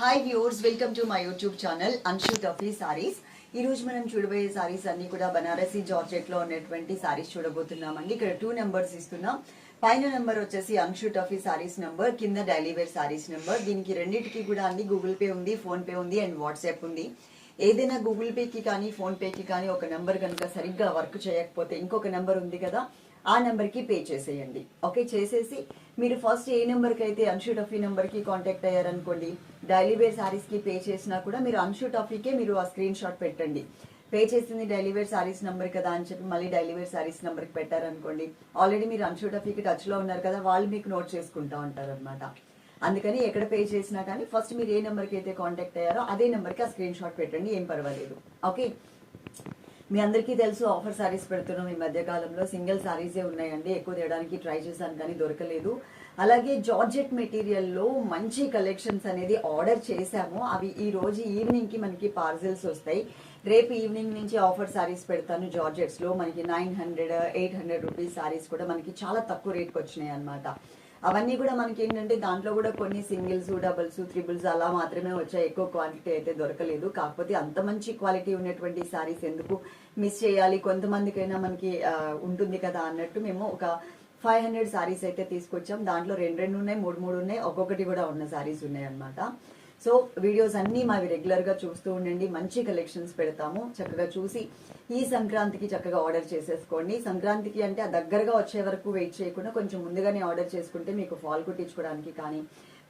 Hi viewers welcome to my YouTube channel Anshu Taffy sarees ఈ రోజు మనం చూడబోయే సారీస్ అన్ని కూడా బనారసి జార్జెట్లో ఉన్నటువంటి సారీస్ చూడబోతున్నామండి. ఇక్కడ టూ నెంబర్స్ ఇస్తున్నాం. పైన నెంబర్ వచ్చేసి అన్షు టఫీ సారీస్ నెంబర్ కింద డైలీ వేర్ సారీస్ నెంబర్ దీనికి రెండింటికి కూడా అండి గూగుల్ పే ఉంది ఫోన్ పే ఉంది అండ్ వాట్సాప్ ఉంది. ఏదైనా గూగుల్ పేకి కానీ ఫోన్ పేకి కానీ ఒక నెంబర్ కనుక సరిగ్గా వర్క్ చేయకపోతే ఇంకొక నెంబర్ ఉంది కదా ఆ నెంబర్కి పే చేసేయండి. ఓకే చేసేసి మీరు ఫస్ట్ ఏ నెంబర్కి అయితే అన్షూ టఫీ నెంబర్కి కాంటాక్ట్ అయ్యారనుకోండి డైలీ వేర్ శారీస్కి పే చేసినా కూడా మీరు అన్షూ టఫీకే మీరు ఆ స్క్రీన్ షాట్ పెట్టండి. పే చేసింది డైలీ వేర్ శారీస్ నెంబర్ కదా అని చెప్పి మళ్ళీ డైలీ వేర్ శారీస్ నెంబర్కి పెట్టారనుకోండి ఆల్రెడీ మీరు అన్షూ టఫీకి టచ్లో ఉన్నారు కదా వాళ్ళు మీకు నోట్ చేసుకుంటా ఉంటారు అనమాట అందుకని ఎక్కడ పే చేసినా కానీ ఫస్ట్ మీరు ఏ నెంబర్కి అయితే కాంటాక్ట్ అయ్యారో అదే నెంబర్కి ఆ స్క్రీన్ షాట్ పెట్టండి ఏం పర్వాలేదు. ఓకే మీ అందరికీ తెలుసు ఆఫర్ సారీస్ పెడుతున్నాం ఈ మధ్య కాలంలో సింగిల్ సారీసే ఉన్నాయండి. ఎక్కువ తీయడానికి ట్రై చేశాను కానీ దొరకలేదు. అలాగే జార్జెట్ మెటీరియల్లో మంచి కలెక్షన్స్ అనేది ఆర్డర్ చేశాము. అవి ఈ రోజు ఈవినింగ్కి మనకి పార్సెల్స్ వస్తాయి. రేపు ఈవినింగ్ నుంచి ఆఫర్ సారీస్ పెడతాను జార్జెట్స్లో. మనకి nine hundred eight hundred rupees sarees కూడా మనకి చాలా తక్కువ రేట్కి వచ్చినాయి అనమాట అవన్నీ కూడా మనకి ఏంటంటే దాంట్లో కూడా కొన్ని సింగిల్స్ డబుల్స్ త్రిబుల్స్ అలా మాత్రమే వచ్చాయి. ఎక్కువ క్వాంటిటీ అయితే దొరకలేదు. కాకపోతే అంత మంచి క్వాలిటీ ఉన్నటువంటి సారీస్ ఎందుకు మిస్ చేయాలి? కొంతమందికైనా మనకి ఉంటుంది కదా అన్నట్టు మేము ఒక ఫైవ్ హండ్రెడ్ సారీస్ అయితే తీసుకొచ్చాం. దాంట్లో రెండు రెండు ఉన్నాయి మూడు మూడు ఉన్నాయి. ఒక్కొక్కటి కూడా ఉన్న శారీస్ ఉన్నాయి అన్నమాట సో వీడియోస్ అన్నీ మావి రెగ్యులర్గా చూస్తూ ఉండండి. మంచి కలెక్షన్స్ పెడతాము. చక్కగా చూసి ఈ సంక్రాంతికి చక్కగా ఆర్డర్ చేసేసుకోండి. సంక్రాంతికి అంటే ఆ దగ్గరగా వచ్చే వరకు వెయిట్ చేయకుండా కొంచెం ముందుగానే ఆర్డర్ చేసుకుంటే మీకు ఫాల్ కుట్టించుకోవడానికి కానీ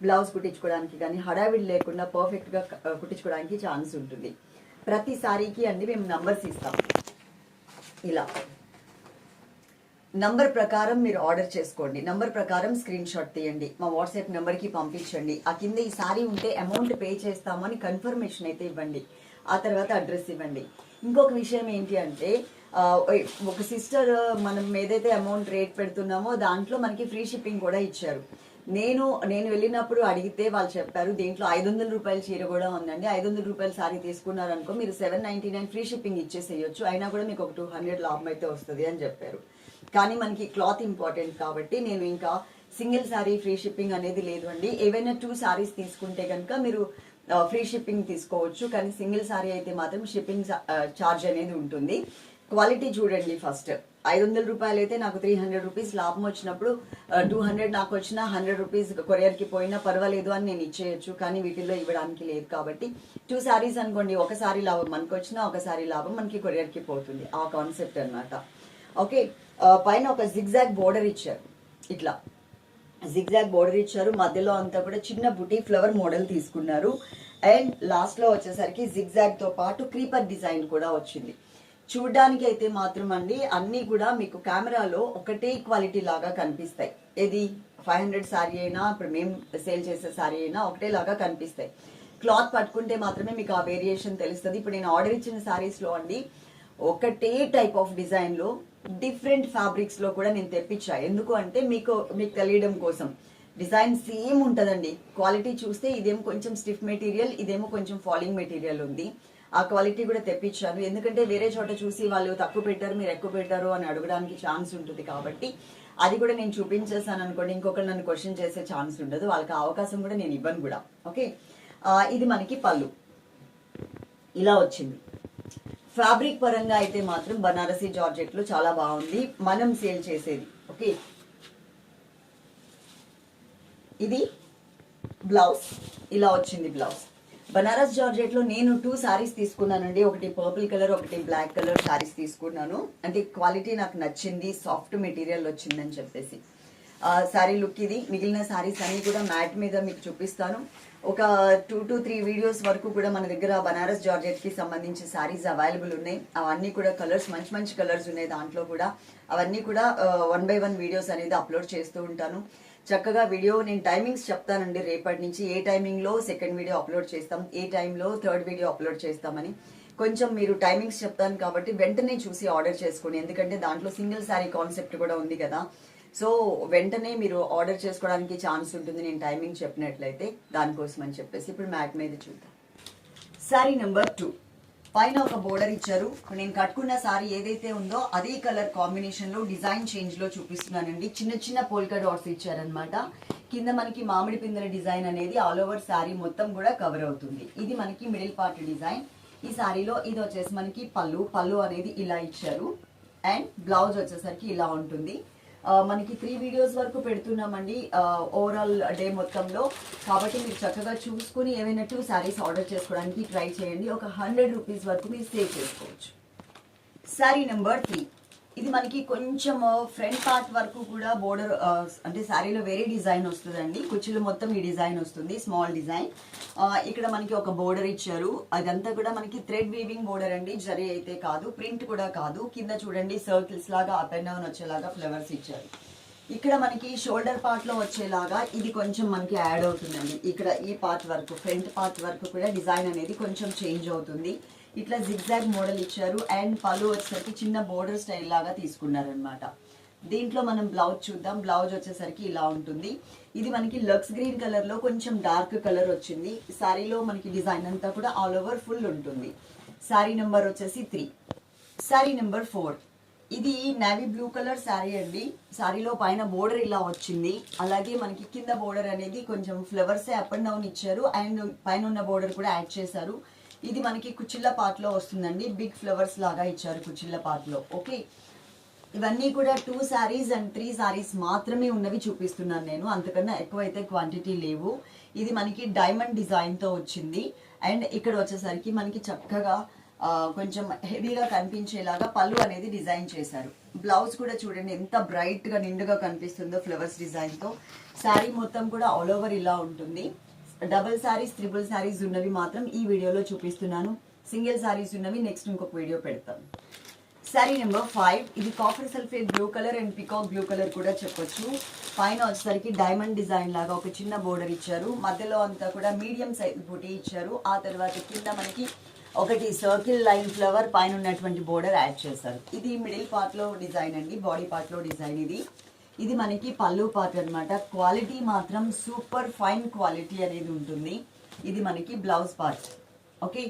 బ్లౌజ్ కుట్టించుకోవడానికి కానీ హడావిడి లేకుండా పర్ఫెక్ట్గా కుట్టించుకోవడానికి ఛాన్స్ ఉంటుంది. ప్రతి సారీకి అండి మేము నంబర్స్ ఇస్తాం. ఇలా. నంబర్ ప్రకారం మీరు ఆర్డర్ చేసుకోండి. నంబర్ ప్రకారం స్క్రీన్ షాట్ తీయండి. మా వాట్సాప్ నెంబర్కి పంపించండి. ఆ కింద ఈ సారీ ఉంటే అమౌంట్ పే చేస్తామని కన్ఫర్మేషన్ అయితే ఇవ్వండి. ఆ తర్వాత అడ్రస్ ఇవ్వండి. ఇంకొక విషయం ఏంటి అంటే ఒక సిస్టర్ మనం ఏదైతే అమౌంట్ రేట్ పెడుతున్నామో దాంట్లో మనకి ఫ్రీ షిప్పింగ్ కూడా ఇచ్చారు. నేను నేను వెళ్ళినప్పుడు అడిగితే వాళ్ళు చెప్పారు దీంట్లో ఐదు వందల రూపాయల చీర కూడా ఉందండి. ఐదు వందల రూపాయల సారీ తీసుకున్నారనుకో మీరు seven ninety nine free shipping ఇచ్చేసేయచ్చు. అయినా కూడా మీకు ఒక టూ హండ్రెడ్ లాభం అయితే వస్తుంది అని చెప్పారు. కానీ మనకి క్లాత్ ఇంపార్టెంట్ కాబట్టి నేను ఇంకా సింగిల్ సారీ ఫ్రీ షిప్పింగ్ అనేది లేదు అండి. ఏవైనా టూ శారీస్ తీసుకుంటే కనుక మీరు ఫ్రీ షిప్పింగ్ తీసుకోవచ్చు. కానీ సింగిల్ సారీ అయితే మాత్రం షిప్పింగ్ ఛార్జ్ అనేది ఉంటుంది. క్వాలిటీ చూడండి ఫస్ట్ ఐదు వందల రూపాయలు అయితే నాకు త్రీ హండ్రెడ్ రూపీస్ లాభం వచ్చినప్పుడు టూ హండ్రెడ్ నాకు వచ్చిన హండ్రెడ్ రూపీస్ కొరియర్కి పోయినా పర్వాలేదు అని నేను ఇచ్చేయచ్చు. కానీ వీటిల్లో ఇవ్వడానికి లేదు కాబట్టి టూ శారీస్ అనుకోండి ఒకసారి లాభం మనకు వచ్చినా ఒకసారి లాభం మనకి కొరియర్కి పోతుంది. ఆ కాన్సెప్ట్ అన్నమాట. ఓకే పైన ఒక జిగ్జాగ్ బోర్డర్ ఇచ్చారు. ఇట్లా. జిగ్జాగ్ బోర్డర్ ఇచ్చారు. మధ్యలో అంతా కూడా చిన్న బుటీ ఫ్లవర్ మోడల్ తీసుకున్నారు. అండ్ లాస్ట్లో వచ్చేసరికి జిగ్జాగ్తో పాటు క్రీపర్ డిజైన్ కూడా వచ్చింది. చూడడానికి అయితే మాత్రం అండి అన్నీ కూడా మీకు కెమెరాలో ఒకటే క్వాలిటీ లాగా కనిపిస్తాయి. ఏది? ఫైవ్ హండ్రెడ్ శారీ అయినా ఇప్పుడు మేము సేల్ చేసే శారీ అయినా ఒకటే లాగా కనిపిస్తాయి. క్లాత్ పట్టుకుంటే మాత్రమే మీకు ఆ వేరియేషన్ తెలుస్తుంది. ఇప్పుడు నేను ఆర్డర్ ఇచ్చిన శారీస్లో అండి ఒకటే టైప్ ఆఫ్ డిజైన్లో డిఫరెంట్ ఫ్యాబ్రిక్స్లో కూడా నేను తెప్పించా. ఎందుకు అంటే మీకు మీకు తెలియడం కోసం. డిజైన్ సేమ్ ఉంటదండి. క్వాలిటీ చూస్తే ఇదేమో కొంచెం స్టిఫ్ మెటీరియల్ ఇదేమో కొంచెం ఫాలింగ్ మెటీరియల్ ఉంది. ఆ క్వాలిటీ కూడా తెప్పించాను. ఎందుకంటే వేరే చోట చూసి వాళ్ళు తక్కువ పెట్టారు మీరు ఎక్కువ పెట్టారు అని అడగడానికి ఛాన్స్ ఉంటుంది కాబట్టి అది కూడా నేను చూపించేసాను అనుకోండి. ఇంకొకరు నన్ను క్వశ్చన్ చేసే ఛాన్స్ ఉండదు. వాళ్ళకి అవకాశం కూడా నేను ఇవ్వను కూడా. ఓకే ఇది మనకి పళ్ళు. ఇలా వచ్చింది. ఫ్యాబ్రిక్ పరంగా అయితే మాత్రం బనారసి జార్జెట్లో చాలా బాగుంది. మనం సేల్ చేసేది. ఓకే? ఇది బ్లౌజ్. ఇలా వచ్చింది బ్లౌజ్. బనారస్ జార్జెట్లో నేను టూ శారీస్ తీసుకున్నానండి. ఒకటి పర్పుల్ కలర్ ఒకటి బ్లాక్ కలర్ శారీస్ తీసుకున్నాను. అంటే క్వాలిటీ నాకు నచ్చింది సాఫ్ట్ మెటీరియల్ వచ్చిందని చెప్పేసి. శారీ లుక్ ఇది. మిగిలిన శారీస్ అన్ని కూడా మ్యాట్ మీద మీకు చూపిస్తాను. ఒక టూ టు త్రీ వీడియోస్ వరకు కూడా మన దగ్గర బనారస్ జార్జెట్కి సంబంధించి సారీస్ అవైలబుల్ ఉన్నాయి. అవన్నీ కూడా కలర్స్ మంచి మంచి కలర్స్ ఉన్నాయి దాంట్లో కూడా. అవన్నీ కూడా వన్ బై వన్ వీడియోస్ అనేది అప్లోడ్ చేస్తూ ఉంటాను. చక్కగా వీడియో నేను టైమింగ్స్ చెప్తానండి రేపటి నుంచి. ఏ టైమింగ్లో సెకండ్ వీడియో అప్లోడ్ చేస్తాం ఏ టైంలో థర్డ్ వీడియో అప్లోడ్ చేస్తామని. కొంచెం మీరు టైమింగ్స్ చెప్తాను కాబట్టి వెంటనే చూసి ఆర్డర్ చేసుకోండి ఎందుకంటే దాంట్లో సింగిల్ శారీ కాన్సెప్ట్ కూడా ఉంది కదా. సో వెంటనే మీరు ఆర్డర్ చేసుకోవడానికి ఛాన్స్ ఉంటుంది. నేను టైమింగ్ చెప్పినట్లయితే దానికోసం అని చెప్పేసి ఇప్పుడు మ్యాట్ మీద చూద్దాం. శారీ నెంబర్ టూ పైన ఒక బోర్డర్ ఇచ్చారు. నేను కట్టుకున్న సారీ ఏదైతే ఉందో అదే కలర్ కాంబినేషన్లో డిజైన్ చేంజ్లో చూపిస్తున్నానండి. చిన్న చిన్న పోల్కా డాట్స్ ఇచ్చారనమాట కింద మనకి మామిడి పిందెల డిజైన్ అనేది ఆల్ ఓవర్ శారీ మొత్తం కూడా కవర్ అవుతుంది. ఇది మనకి మిడిల్ పార్ట్ డిజైన్ ఈ శారీలో ఇది వచ్చేసి మనకి పళ్ళు. పళ్ళు అనేది ఇలా ఇచ్చారు. అండ్ బ్లౌజ్ వచ్చేసరికి ఇలా ఉంటుంది. మనకి త్రీ వీడియోస్ వరకు పెడుతున్నామండి. ఓవరాల్ డే మొత్తంలో. కాబట్టి మీరు చక్కగా చూసుకుని ఏవైనా టూ శారీస్ ఆర్డర్ చేసుకోవడానికి ట్రై చేయండి. ఒక హండ్రెడ్ రూపీస్ వరకు మీరు సేవ్ చేసుకోవచ్చు. శారీ నెంబర్ త్రీ ఇది మనకి కొంచెం ఫ్రంట్ పార్ట్ వరకు కూడా బోర్డర్ అంటే శారీలో వేరే డిజైన్ వస్తుందండి. కుర్చీలో మొత్తం ఈ డిజైన్ వస్తుంది స్మాల్ డిజైన్. ఇక్కడ మనకి ఒక బోర్డర్ ఇచ్చారు. అదంతా కూడా మనకి థ్రెడ్ వీవింగ్ బోర్డర్ అండి జరీ అయితే కాదు ప్రింట్ కూడా కాదు. కింద చూడండి సర్కిల్స్ లాగా అప్ అండ్ డౌన్ వచ్చేలాగా ఫ్లవర్స్ ఇచ్చారు. ఇక్కడ మనకి షోల్డర్ పార్ట్లో వచ్చేలాగా ఇది కొంచెం మనకి యాడ్ అవుతుందండి. ఇక్కడ ఈ పార్ట్ వరకు ఫ్రంట్ పార్ట్ వరకు కూడా డిజైన్ అనేది కొంచెం చేంజ్ అవుతుంది. ఇట్లా జిగ్జాగ్ మోడల్ ఇచ్చారు అండ్ పళ్ళు వచ్చేసరికి చిన్న బోర్డర్ స్టైల్ లాగా తీసుకున్నారనమాట దీంట్లో మనం బ్లౌజ్ చూద్దాం. బ్లౌజ్ వచ్చేసరికి ఇలా ఉంటుంది. ఇది మనకి లక్స్ గ్రీన్ కలర్లో కొంచెం డార్క్ కలర్ వచ్చింది. శారీలో మనకి డిజైన్ అంతా కూడా ఆల్ ఓవర్ ఫుల్ ఉంటుంది. శారీ నెంబర్ వచ్చేసి త్రీ. Saree number four. ఇది నావీ బ్లూ కలర్ శారీ అండి. శారీలో పైన బోర్డర్ ఇలా వచ్చింది. అలాగే మనకి కింద బోర్డర్ అనేది కొంచెం ఫ్లవర్స్ అప్ అండ్ డౌన్ ఇచ్చారు. అండ్ పైన ఉన్న బోర్డర్ కూడా యాడ్ చేశారు. ఇది మనకి కుచిల్ల పాట్లో వస్తుందండి. బిగ్ ఫ్లవర్స్ లాగా ఇచ్చారు కుచిల్ల పాట్లో. ఓకే ఇవన్నీ కూడా two sarees and three sarees మాత్రమే ఉన్నవి చూపిస్తున్నాను నేను. అంతకన్నా ఎక్కువైతే క్వాంటిటీ లేవు. ఇది మనకి డైమండ్ డిజైన్తో వచ్చింది. అండ్ ఇక్కడ వచ్చేసరికి మనకి చక్కగా కొంచెం హెవీగా కనిపించేలాగా పళ్ళు అనేది డిజైన్ చేశారు. బ్లౌజ్ కూడా చూడండి ఎంత బ్రైట్గా నిండుగా కనిపిస్తుందో ఫ్లవర్స్ డిజైన్తో శారీ మొత్తం కూడా ఆల్ ఓవర్ ఇలా ఉంటుంది. డబుల్ శారీస్ త్రిబుల్ శారీస్ ఉన్నవి మాత్రం ఈ వీడియోలో చూపిస్తున్నాను. సింగిల్ శారీస్ ఉన్నవి నెక్స్ట్ ఇంకొక వీడియో పెడతాను శారీ నెంబర్ ఫైవ్ ఇది copper sulphate blue colour and peacock blue colour కూడా చెప్పొచ్చు. పైన వచ్చేసరికి డైమండ్ డిజైన్ లాగా ఒక చిన్న బోర్డర్ ఇచ్చారు. మధ్యలో అంతా కూడా మీడియం సైజ్ బూటీ ఇచ్చారు. ఆ తర్వాత కింద మనకి ఒకటి సర్కిల్ లైన్ ఫ్లవర్ పైన ఉన్నటువంటి బోర్డర్ యాడ్ చేశారు. ఇది మిడిల్ పార్ట్లో డిజైన్ అండి. బాడీ పార్ట్లో డిజైన్ ఇది. ఇది మనకి పళ్ళు పార్ట్ అనమాట క్వాలిటీ మాత్రం సూపర్ ఫైన్ క్వాలిటీ అనేది ఉంటుంది. ఇది మనకి బ్లౌజ్ పార్ట్. ఓకే?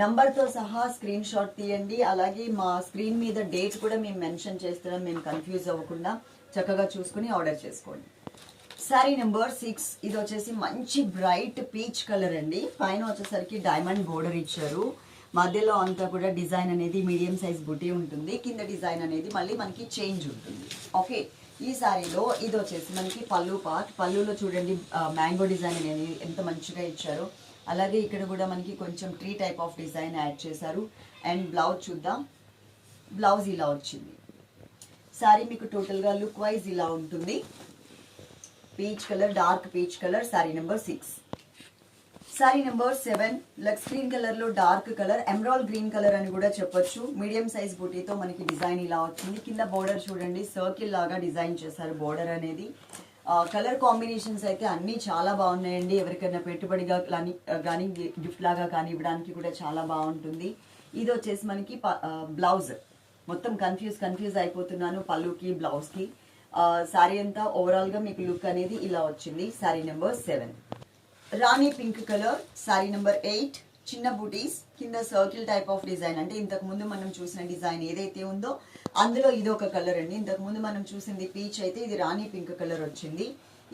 నంబర్తో సహా స్క్రీన్ షాట్ తీయండి. అలాగే మా స్క్రీన్ మీద డేట్ కూడా మేము మెన్షన్ చేస్తున్నాం. మేము కన్ఫ్యూజ్ అవ్వకుండా చక్కగా చూసుకుని ఆర్డర్ చేసుకోండి. శారీ నెంబర్ సిక్స్ ఇది వచ్చేసి మంచి బ్రైట్ పీచ్ కలర్ అండి. పైన వచ్చేసరికి డైమండ్ బోర్డర్ ఇచ్చారు. మధ్యలో అంతా కూడా డిజైన్ అనేది మీడియం సైజ్ బుటీ ఉంటుంది. కింద డిజైన్ అనేది మళ్ళీ మనకి చేంజ్ ఉంటుంది. ఓకే? ఈ శారీలో ఇది వచ్చేసి మనకి పళ్ళు పార్ట్. పళ్ళులో చూడండి మ్యాంగో డిజైన్ అనేది ఎంత మంచిగా ఇచ్చారో. అలాగే ఇక్కడ కూడా మనకి కొంచెం tree type of design add చేశారు. అండ్ బ్లౌజ్ చూద్దాం. బ్లౌజ్ ఇలా వచ్చింది. శారీ మీకు టోటల్గా లుక్ వైజ్ ఇలా ఉంటుంది. Peach colour dark peach colour saree number six saree number seven lux green కలర్లో dark colour emerald green colour అని కూడా చెప్పొచ్చు. మీడియం సైజ్ బుటీతో మనకి డిజైన్ ఇలా వచ్చింది. కింద బోర్డర్ చూడండి సర్కిల్ లాగా డిజైన్ చేశారు బోర్డర్ అనేది. కలర్ కాంబినేషన్స్ అయితే అన్నీ చాలా బాగున్నాయండి. ఎవరికైనా పెట్టుబడిగా కానీ గిఫ్ట్ లాగా కానీ ఇవ్వడానికి కూడా చాలా బాగుంటుంది. ఇది వచ్చేసి మనకి బ్లౌజ్ మొత్తం కన్ఫ్యూజ్ కన్ఫ్యూజ్ అయిపోతున్నాను పళ్ళుకి బ్లౌజ్కి శారీ అంతా ఓవరాల్గా మీకు లుక్ అనేది ఇలా వచ్చింది. Saree number seven rani pink colour saree number eight చిన్న బూటీస్ కింద సర్కిల్ టైప్ ఆఫ్ డిజైన్. అంటే ఇంతకు ముందు మనం చూసిన డిజైన్ ఏదైతే ఉందో అందులో ఇది ఒక కలర్ అండి. ఇంతకు ముందు మనం చూసింది పీచ్ అయితే ఇది రాణి పింక్ కలర్ వచ్చింది.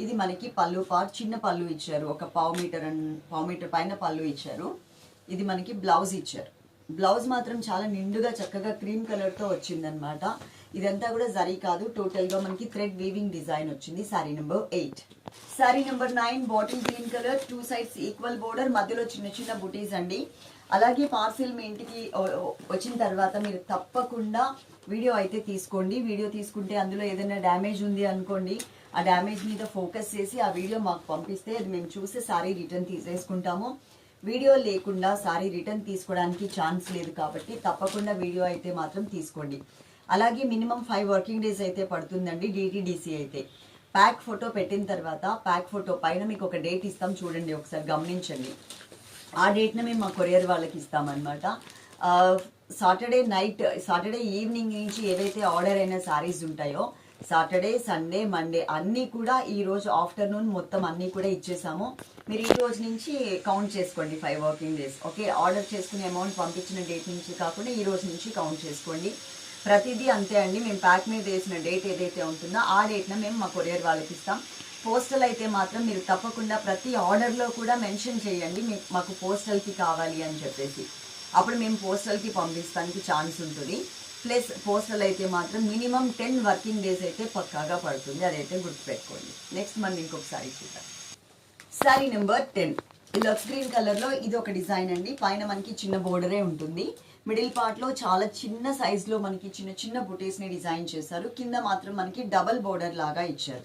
ఇది మనకి పళ్ళు పార్ట్ చిన్న పళ్ళు ఇచ్చారు. ఒక పావు మీటర్ అండ్ పావు మీటర్ పైన పళ్ళు ఇచ్చారు. ఇది మనకి బ్లౌజ్ ఇచ్చారు. బ్లౌజ్ మాత్రం చాలా నిండుగా చక్కగా క్రీమ్ కలర్తో వచ్చిందనమాట ఇదంతా కూడా జరీ కాదు. టోటల్గా మనకి థ్రెడ్ వీవింగ్ డిజైన్ వచ్చింది. Saree number eight saree number nine bottle green colour two sides equal border మధ్యలో చిన్న చిన్న బుటీస్ అండి. అలాగే పార్సిల్ మీ ఇంటికి వచ్చిన తర్వాత మీరు తప్పకుండా వీడియో అయితే తీసుకోండి. వీడియో తీసుకుంటే అందులో ఏదైనా డ్యామేజ్ ఉంది అనుకోండి ఆ డ్యామేజ్ మీద ఫోకస్ చేసి ఆ వీడియో మాకు పంపిస్తే అది మేము చూసి సారీ రిటర్న్ తీసేసుకుంటాము. వీడియో లేకుండా సారీ రిటర్న్ తీసుకోవడానికి ఛాన్స్ లేదు కాబట్టి తప్పకుండా వీడియో అయితే మాత్రం తీసుకోండి. అలాగే మినిమం ఫైవ్ వర్కింగ్ డేస్ అయితే పడుతుందండి డిటీడీసీ అయితే. ప్యాక్ ఫోటో పెట్టిన తర్వాత ప్యాక్ ఫోటో పైన మీకు ఒక డేట్ ఇస్తాం చూడండి ఒకసారి గమనించండి. ఆ డేట్ని మేము మా కొరియర్ వాళ్ళకి ఇస్తామన్నమాట. సాటర్డే నైట్ సాటర్డే ఈవినింగ్ నుంచి ఏవైతే ఆర్డర్ అయిన శారీస్ ఉంటాయో సాటర్డే సండే మండే అన్నీ కూడా ఈరోజు ఆఫ్టర్నూన్ మొత్తం అన్నీ కూడా ఇచ్చేసాము. మీరు ఈ రోజు నుంచి కౌంట్ చేసుకోండి five working days okay order చేసుకునే అమౌంట్ పంపించిన డేట్ నుంచి కాకుండా ఈ రోజు నుంచి కౌంట్ చేసుకోండి. ప్రతిదీ అంతే అండి. మేము ప్యాక్ మీద వేసిన డేట్ ఏదైతే ఉంటుందో ఆ డేట్న మేము మా కొరియర్ వాళ్ళకి ఇస్తాం. పోస్టల్ అయితే మాత్రం మీరు తప్పకుండా ప్రతి ఆర్డర్లో కూడా మెన్షన్ చేయండి. మీకు మాకు పోస్టల్కి కావాలి అని చెప్పేసి. అప్పుడు మేము పోస్టల్కి పంపిస్తానికి ఛాన్స్ ఉంటుంది. ప్లస్ పోస్టల్ అయితే మాత్రం మినిమం టెన్ వర్కింగ్ డేస్ అయితే పక్కాగా పడుతుంది. అదైతే గుర్తుపెట్టుకోండి. నెక్స్ట్ మనం ఇంకొకసారి చూద్దాం. Saree number ten. లఫ్ గ్రీన్ కలర్లో ఇది ఒక డిజైన్ అండి. పైన మనకి చిన్న బోర్డరే ఉంటుంది. మిడిల్ పార్ట్లో చాలా చిన్న సైజులో మనకి చిన్న చిన్న బుటీస్ని డిజైన్ చేశారు. కింద మాత్రం మనకి డబల్ బోర్డర్ లాగా ఇచ్చారు.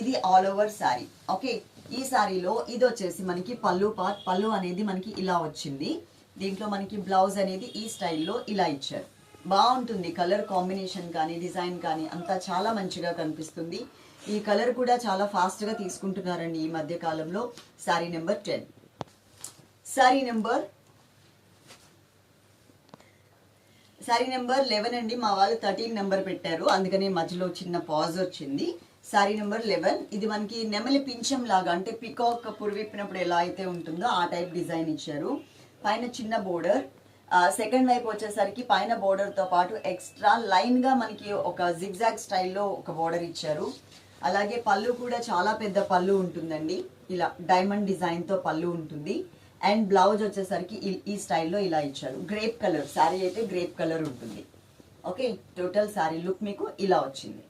ఇది ఆల్ ఓవర్ శారీ ఓకే ఈ శారీలో ఇది వచ్చేసి మనకి పళ్ళు పార్ట్ పళ్ళు అనేది మనకి ఇలా వచ్చింది. దీంట్లో మనకి బ్లౌజ్ అనేది ఈ స్టైల్లో ఇలా ఇచ్చారు. బాగుంటుంది కలర్ కాంబినేషన్ కానీ డిజైన్ కానీ అంతా చాలా మంచిగా కనిపిస్తుంది. ఈ కలర్ కూడా చాలా ఫాస్ట్గా తీసుకుంటున్నారండి ఈ మధ్య కాలంలో. Saree number ten saree number saree number eleven అండి. మా వాళ్ళు థర్టీన్ నెంబర్ పెట్టారు. అందుకనే మధ్యలో చిన్న పాజ్ వచ్చింది. శారీ నెంబర్ లెవెన్ ఇది మనకి నెమలి పింఛం లాగా అంటే పికాక్ పురివిప్పినప్పుడు ఎలా అయితే ఉంటుందో ఆ టైప్ డిజైన్ ఇచ్చారు. పైన చిన్న బోర్డర్ సెకండ్ వైపు వచ్చేసరికి పైన బోర్డర్తో పాటు ఎక్స్ట్రా లైన్గా మనకి ఒక జిగ్జాగ్ స్టైల్లో ఒక బోర్డర్ ఇచ్చారు. అలాగే పళ్ళు కూడా చాలా పెద్ద పళ్ళు ఉంటుందండి. ఇలా డైమండ్ డిజైన్తో పళ్ళు ఉంటుంది. అండ్ బ్లౌజ్ వచ్చేసరికి ఈ- స్టైల్లో ఇలా ఇచ్చారు. గ్రేప్ కలర్ శారీ అయితే గ్రేప్ కలర్ ఉంటుంది. ఓకే టోటల్ శారీ లుక్ మీకు ఇలా వచ్చింది.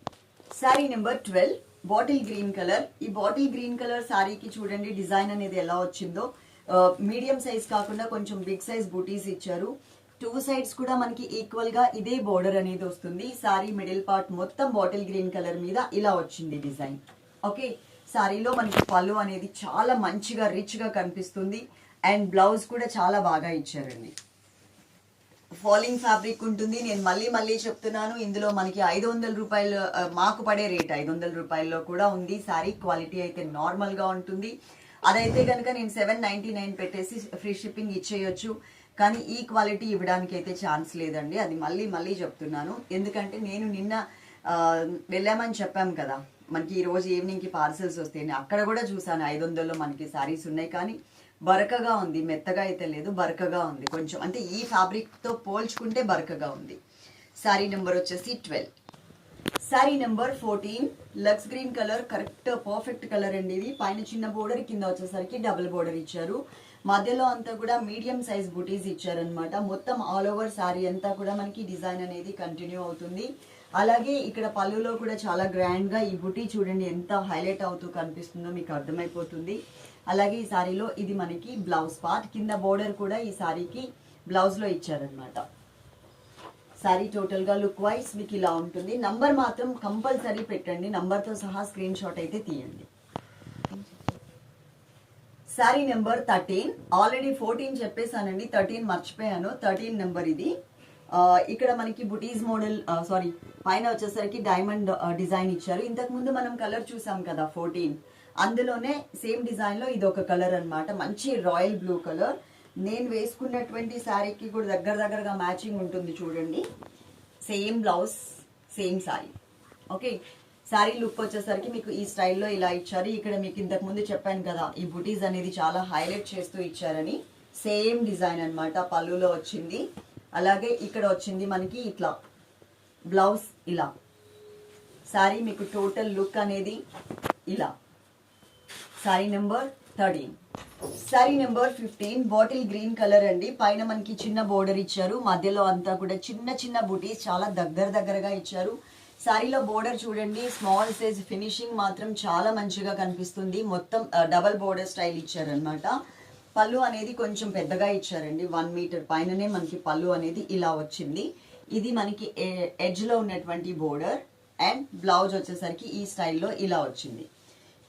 Saree number twelve bottle green colour ఈ బాటిల్ గ్రీన్ కలర్ శారీకి చూడండి డిజైన్ అనేది ఎలా వచ్చిందో. Uh, మీడియం సైజ్ కాకుండా కొంచెం బిగ్ సైజ్ బూటీస్ ఇచ్చారు. టూ సైడ్స్ కూడా మనకి ఈక్వల్గా ఇదే బోర్డర్ అనేది వస్తుంది. శారీ మిడిల్ పార్ట్ మొత్తం బాటిల్ గ్రీన్ కలర్ మీద ఇలా వచ్చింది డిజైన్ ఓకే శారీలో మనకి పళ్ళు అనేది చాలా మంచిగా రిచ్గా కనిపిస్తుంది. అండ్ బ్లౌజ్ కూడా చాలా బాగా ఇచ్చారండి. ఫాలింగ్ ఫ్యాబ్రిక్ ఉంటుంది. నేను మళ్ళీ మళ్ళీ చెప్తున్నాను ఇందులో మనకి ఐదు వందల రూపాయలు మాకు పడే రేట్ ఐదు వందల రూపాయల్లో కూడా ఉంది. శారీ క్వాలిటీ అయితే నార్మల్గా ఉంటుంది. అదైతే కనుక నేను సెవెన్ నైన్టీ నైన్ పెట్టేసి ఫ్రీ షిప్పింగ్ ఇచ్చేయొచ్చు. కానీ ఈ క్వాలిటీ ఇవ్వడానికి అయితే ఛాన్స్ లేదండి. అది మళ్ళీ మళ్ళీ చెప్తున్నాను. ఎందుకంటే నేను నిన్న వెళ్ళామని చెప్పాం కదా. మనకి ఈరోజు ఈవినింగ్కి పార్సల్స్ వస్తాయని అక్కడ కూడా చూసాను ఐదు వందల్లో మనకి శారీస్ ఉన్నాయి కానీ బరకగా ఉంది మెత్తగా అయితే లేదు బరకగా ఉంది కొంచెం. అంటే ఈ ఫ్యాబ్రిక్తో పోల్చుకుంటే బరకగా ఉంది. శారీ నెంబర్ వచ్చేసి twelve. Saree number fourteen. Lux green colour correct perfect colour అండి ఇది. పైన చిన్న బోర్డర్ కింద వచ్చేసరికి డబుల్ బోర్డర్ ఇచ్చారు. మధ్యలో అంతా కూడా మీడియం సైజ్ బుటీస్ ఇచ్చారనమాట మొత్తం ఆల్ ఓవర్ శారీ అంతా కూడా మనకి డిజైన్ అనేది కంటిన్యూ అవుతుంది. అలాగే ఇక్కడ పళ్ళులో కూడా చాలా గ్రాండ్గా ఈ బుటీ చూడండి ఎంత హైలైట్ అవుతూ కనిపిస్తుందో మీకు అర్థమైపోతుంది. అలాగే ఈ సారీలో ఇది మనకి బ్లౌజ్ పార్ట్. కింద బోర్డర్ కూడా ఈ శారీకి బ్లౌజ్లో ఇచ్చారనమాట శారీ టోటల్గా లుక్ వైజ్ మీకు ఇలా ఉంటుంది. నంబర్ మాత్రం కంపల్సరీ పెట్టండి. నంబర్తో సహా స్క్రీన్ షాట్ అయితే తీయండి. Saree number thirteen already fourteen చెప్పేశానండి. Thirteen మర్చిపోయాను. థర్టీన్ నెంబర్ ఇది. ఇక్కడ మనకి బుటీస్ మోడల్ సారీ పైన వచ్చేసరికి డైమండ్ డిజైన్ ఇచ్చారు. ఇంతకు ముందు మనం కలర్ చూసాం కదా ఫోర్టీన్ అందులోనే సేమ్ డిజైన్లో ఇది ఒక కలర్ అన్నమాట. మంచి రాయల్ బ్లూ కలర్. నేను వేసుకున్నటువంటి శారీకి కూడా దగ్గర దగ్గరగా మ్యాచింగ్ ఉంటుంది చూడండి. Same blouse same saree. Okay? Saree look వచ్చేసరికి మీకు ఈ స్టైల్లో ఇలా ఇచ్చారు. ఇక్కడ మీకు ఇంతకు ముందు చెప్పాను కదా ఈ బుటీస్ అనేది చాలా హైలైట్ చేస్తూ ఇచ్చారని. సేమ్ డిజైన్ అన్నమాట పళ్ళులో వచ్చింది. అలాగే ఇక్కడ వచ్చింది మనకి ఇట్లా బ్లౌజ్ ఇలా. శారీ మీకు టోటల్ లుక్ అనేది ఇలా. Saree number thirteen saree number fifteen bottle green colour అండి. పైన మనకి చిన్న బోర్డర్ ఇచ్చారు. మధ్యలో అంతా కూడా చిన్న చిన్న బుటీస్ చాలా దగ్గర దగ్గరగా ఇచ్చారు. సారీలో బోర్డర్ చూడండి. స్మాల్ సైజ్ ఫినిషింగ్ మాత్రం చాలా మంచిగా కనిపిస్తుంది. మొత్తం డబల్ బోర్డర్ స్టైల్ ఇచ్చారనమాట పళ్ళు అనేది కొంచెం పెద్దగా ఇచ్చారండి. వన్ మీటర్ పైననే మనకి పళ్ళు అనేది ఇలా వచ్చింది. ఇది మనకి ఎడ్జ్లో ఉన్నటువంటి బోర్డర్ అండ్ బ్లౌజ్ వచ్చేసరికి ఈ స్టైల్లో ఇలా వచ్చింది.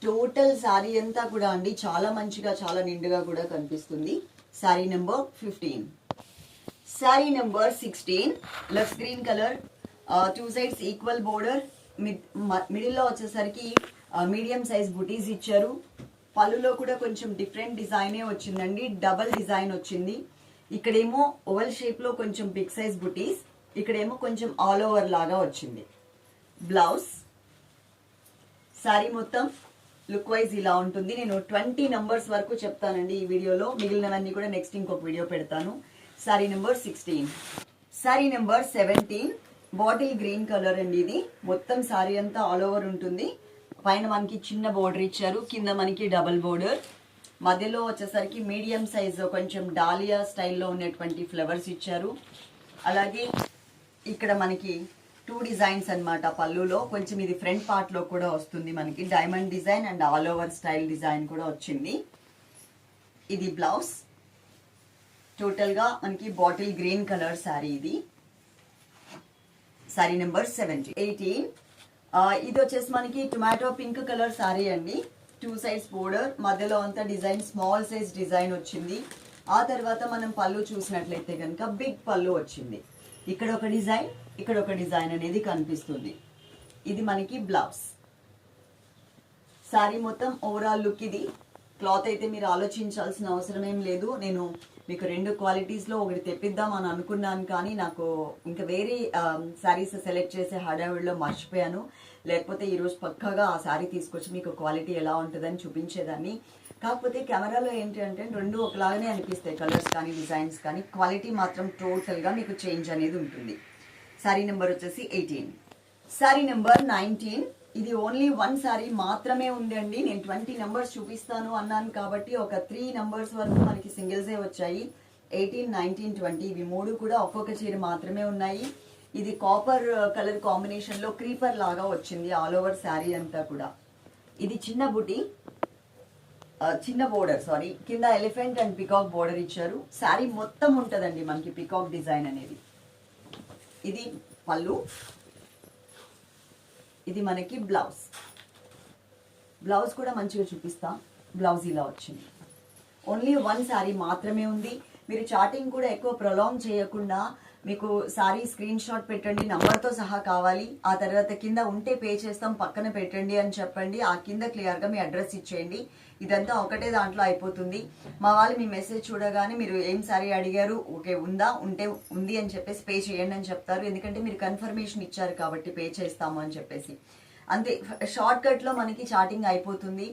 టోటల్ శారీ అంతా కూడా అండి చాలా మంచిగా చాలా నిండుగా కూడా కనిపిస్తుంది. Saree number fifteen saree number sixteen left green colour two sides equal border మిడిల్లో వచ్చేసరికి మీడియం సైజ్ బుటీస్ ఇచ్చారు. పళ్ళులో కూడా కొంచెం డిఫరెంట్ డిజైనే వచ్చిందండి డబల్ డిజైన్ వచ్చింది. ఇక్కడేమో ఓవల్ షేప్లో కొంచెం బిగ్ సైజ్ బుటీస్ ఇక్కడేమో కొంచెం ఆల్ ఓవర్ లాగా వచ్చింది. బ్లౌజ్ శారీ మొత్తం లుక్ వైజ్ ఇలా ఉంటుంది. నేను ట్వంటీ నంబర్స్ వరకు చెప్తానండి ఈ వీడియోలో. మిగిలినవన్నీ కూడా నెక్స్ట్ ఇంకొక వీడియో పెడతాను. Saree number sixteen saree number seventeen bottle green colour అండి ఇది. మొత్తం శారీ అంతా ఆల్ ఓవర్ ఉంటుంది. పైన మనకి చిన్న బోర్డర్ ఇచ్చారు. కింద మనకి డబల్ బోర్డర్ మధ్యలో వచ్చేసరికి మీడియం సైజ్ కొంచెం డాలియా స్టైల్లో ఉన్నటువంటి ఫ్లవర్స్ ఇచ్చారు. అలాగే ఇక్కడ మనకి టూ డిజైన్స్ అనమాట పళ్ళులో. కొంచెం ఇది ఫ్రంట్ పార్ట్లో కూడా వస్తుంది మనకి. Diamond design and all over style design కూడా వచ్చింది. ఇది బ్లౌజ్. టోటల్గా మనకి బాటిల్ గ్రీన్ కలర్ శారీ ఇది. శారీ నెంబర్ సెవెంటీ ఎయిటీన్ ఇది వచ్చేసి మనకి టొమాటో పింక్ కలర్ శారీ అండి. టూ సైడ్స్ బోర్డర్ మధ్యలో అంతా డిజైన్ స్మాల్ సైజ్ డిజైన్ వచ్చింది. ఆ తర్వాత మనం పళ్ళు చూసినట్లయితే కనుక బిగ్ పళ్ళు వచ్చింది. ఇక్కడ ఒక డిజైన్ ఇక్కడ ఒక డిజైన్ అనేది కనిపిస్తుంది. ఇది మనకి బ్లౌజ్. శారీ మొత్తం ఓవరాల్ లుక్ ఇది. క్లాత్ అయితే మీరు ఆలోచించాల్సిన అవసరం ఏం లేదు. నేను మీకు రెండు క్వాలిటీస్లో ఒకటి తెప్పిద్దాం అని అనుకున్నాను కానీ నాకు ఇంకా వేరే శారీస్ సెలెక్ట్ చేసే హడావిడిలో మర్చిపోయాను. లేకపోతే ఈరోజు పక్కాగా ఆ శారీ తీసుకొచ్చి మీకు క్వాలిటీ ఎలా ఉంటుందని చూపించేదాన్ని. కాకపోతే కెమెరాలో ఏంటి అంటే రెండు ఒకలాగానే అనిపిస్తాయి కలర్స్ కానీ డిజైన్స్ కానీ. క్వాలిటీ మాత్రం టోటల్గా మీకు చేంజ్ అనేది ఉంటుంది. శారీ నెంబర్ వచ్చేసి ఎయిటీన్. Saree number nineteen. ఇది ఓన్లీ వన్ శారీ మాత్రమే ఉందండి. నేను ట్వంటీ నెంబర్స్ చూపిస్తాను అన్నాను కాబట్టి ఒక త్రీ నెంబర్స్ వరకు మనకి సింగిల్సే వచ్చాయి. ఎయిటీన్ నైన్టీన్ ట్వంటీ ఇవి మూడు కూడా ఒక్కొక్క చీర మాత్రమే ఉన్నాయి. ఇది కాపర్ కలర్ కాంబినేషన్లో క్రీపర్ లాగా వచ్చింది ఆల్ ఓవర్ శారీ అంతా కూడా. ఇది చిన్న బుటి uh, చిన్న బోర్డర్ సారీ కింద ఎలిఫెంట్ అండ్ పికాక్ బోర్డర్ ఇచ్చారు. శారీ మొత్తం ఉంటదండి మనకి పికాక్ డిజైన్ అనేది. ఇది పళ్ళు. ఇది మనకి బ్లౌజ్ బ్లౌజ్ కూడా మంచిగా చూపిస్తా. బ్లౌజ్ ఇలా వచ్చింది. ఓన్లీ వన్ శారీ మాత్రమే ఉంది. మీరు చాటింగ్ కూడా ఎక్కువ ప్రొలాంగ్ చేయకుండా మీకు సారీ స్క్రీన్ షాట్ పెట్టండి నంబర్తో సహా కావాలి. ఆ తర్వాత కింద ఉంటే పే చేస్తాం పక్కన పెట్టండి అని చెప్పండి. ఆ కింద క్లియర్గా మీ అడ్రస్ ఇచ్చేయండి. ఇదంతా ఒకటే దాంట్లో అయిపోతుంది. మా వాళ్ళు మీ మెసేజ్ చూడగానే మీరు ఏం సారీ అడిగారు? ఓకే ఉందా? ఉంటే ఉంది అని చెప్పేసి పే చేయండి అని చెప్తారు. ఎందుకంటే మీరు కన్ఫర్మేషన్ ఇచ్చారు కాబట్టి పే చేస్తాము అని చెప్పేసి. అంతే షార్ట్ కట్లో మనకి చాటింగ్ అయిపోతుంది.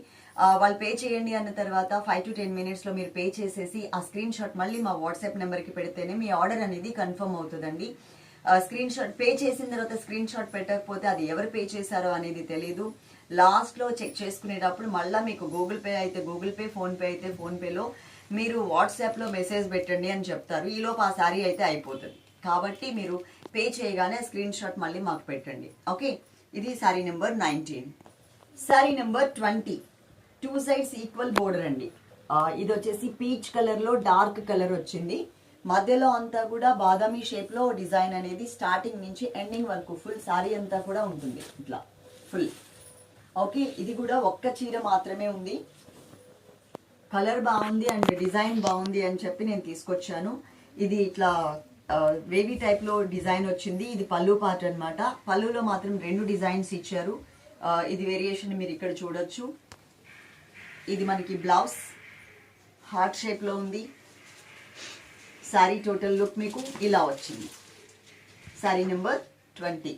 వాళ్ళు పే చేయండి అన్న తర్వాత ఫైవ్ టు టెన్ మినిట్స్లో మీరు పే చేసేసి ఆ స్క్రీన్ షాట్ మళ్ళీ మా వాట్సాప్ నెంబర్కి పెడితేనే మీ ఆర్డర్ అనేది కన్ఫర్మ్ అవుతుందండి. స్క్రీన్ షాట్ పే చేసిన తర్వాత స్క్రీన్ షాట్ పెట్టకపోతే అది ఎవరు పే చేశారో అనేది తెలీదు. లాస్ట్లో చెక్ చేసుకునేటప్పుడు మళ్ళీ మీకు గూగుల్ పే అయితే గూగుల్ పే ఫోన్పే అయితే ఫోన్పేలో మీరు వాట్సాప్లో మెసేజ్ పెట్టండి అని చెప్తారు. ఈలోపు ఆ శారీ అయితే అయిపోతుంది. కాబట్టి మీరు పే చేయగానే స్క్రీన్ షాట్ మళ్ళీ మాకు పెట్టండి. ఓకే ఇది saree number nineteen saree number twenty two sides equal border అండి. ఇది వచ్చేసి పీచ్ కలర్లో డార్క్ కలర్ వచ్చింది. మధ్యలో అంతా కూడా బాదామి షేప్లో డిజైన్ అనేది స్టార్టింగ్ నుంచి ఎండింగ్ వరకు ఫుల్ శారీ అంతా కూడా ఉంటుంది ఇట్లా. ఫుల్. ఓకే ఇది కూడా ఒక్క చీర మాత్రమే ఉంది. కలర్ బాగుంది అండ్ డిజైన్ బాగుంది అని చెప్పి నేను తీసుకొచ్చాను. ఇది ఇట్లా వేవీ టైప్లో డిజైన్ వచ్చింది. ఇది పళ్ళు పాట అనమాట పళ్ళులో మాత్రం రెండు డిజైన్స్ ఇచ్చారు. ఇది వేరియేషన్ మీరు ఇక్కడ చూడొచ్చు. ఇది మనకి బ్లౌజ్. హార్ట్ షేప్లో ఉంది. శారీ టోటల్ లుక్ మీకు ఇలా వచ్చింది. శారీ నెంబర్ ట్వంటీ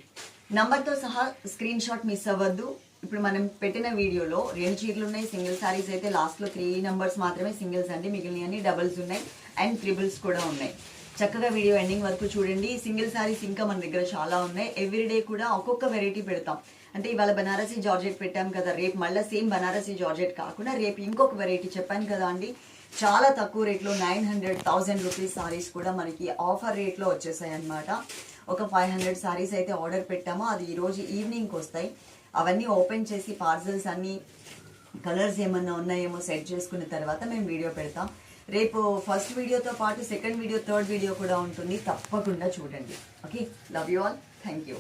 నంబర్తో సహా స్క్రీన్ షాట్ మిస్ అవ్వద్దు. ఇప్పుడు మనం పెట్టిన వీడియోలో రెండు చీరలు ఉన్నాయి సింగిల్ శారీస్ అయితే లాస్ట్లో త్రీ నెంబర్స్ మాత్రమే సింగిల్స్ అండి. మిగిలినవి డబుల్స్ ఉన్నాయి. అండ్ త్రిబుల్స్ కూడా ఉన్నాయి. చక్కగా వీడియో ఎండింగ్ వరకు చూడండి. సింగిల్ శారీస్ ఇంకా మన దగ్గర చాలా ఉన్నాయి. ఎవ్రీడే కూడా ఒక్కొక్క వెరైటీ పెడతాం. అంటే ఇవాళ బనారసీ జార్జెట్ పెట్టాం కదా. రేపు మళ్ళీ సేమ్ బనారసీ జార్జెట్ కాకుండా రేపు ఇంకొక వెరైటీ చెప్పాను కదా అండి. చాలా తక్కువ రేట్లో nine hundred thousand rupees sarees కూడా మనకి ఆఫర్ రేట్లో వచ్చేసాయి అన్నమాట. ఒక ఫైవ్ హండ్రెడ్ సారీస్ అయితే ఆర్డర్ పెట్టామో. అది ఈరోజు ఈవినింగ్కి వస్తాయి. అవన్నీ ఓపెన్ చేసి పార్సల్స్ అన్నీ కలర్స్ ఏమన్నా ఉన్నాయేమో సెట్ చేసుకున్న తర్వాత మేము వీడియో పెడతాం. రేపు ఫస్ట్ వీడియోతో పాటు సెకండ్ వీడియో థర్డ్ వీడియో కూడా ఉంటుంది. తప్పకుండా చూడండి. Okay love you all thank you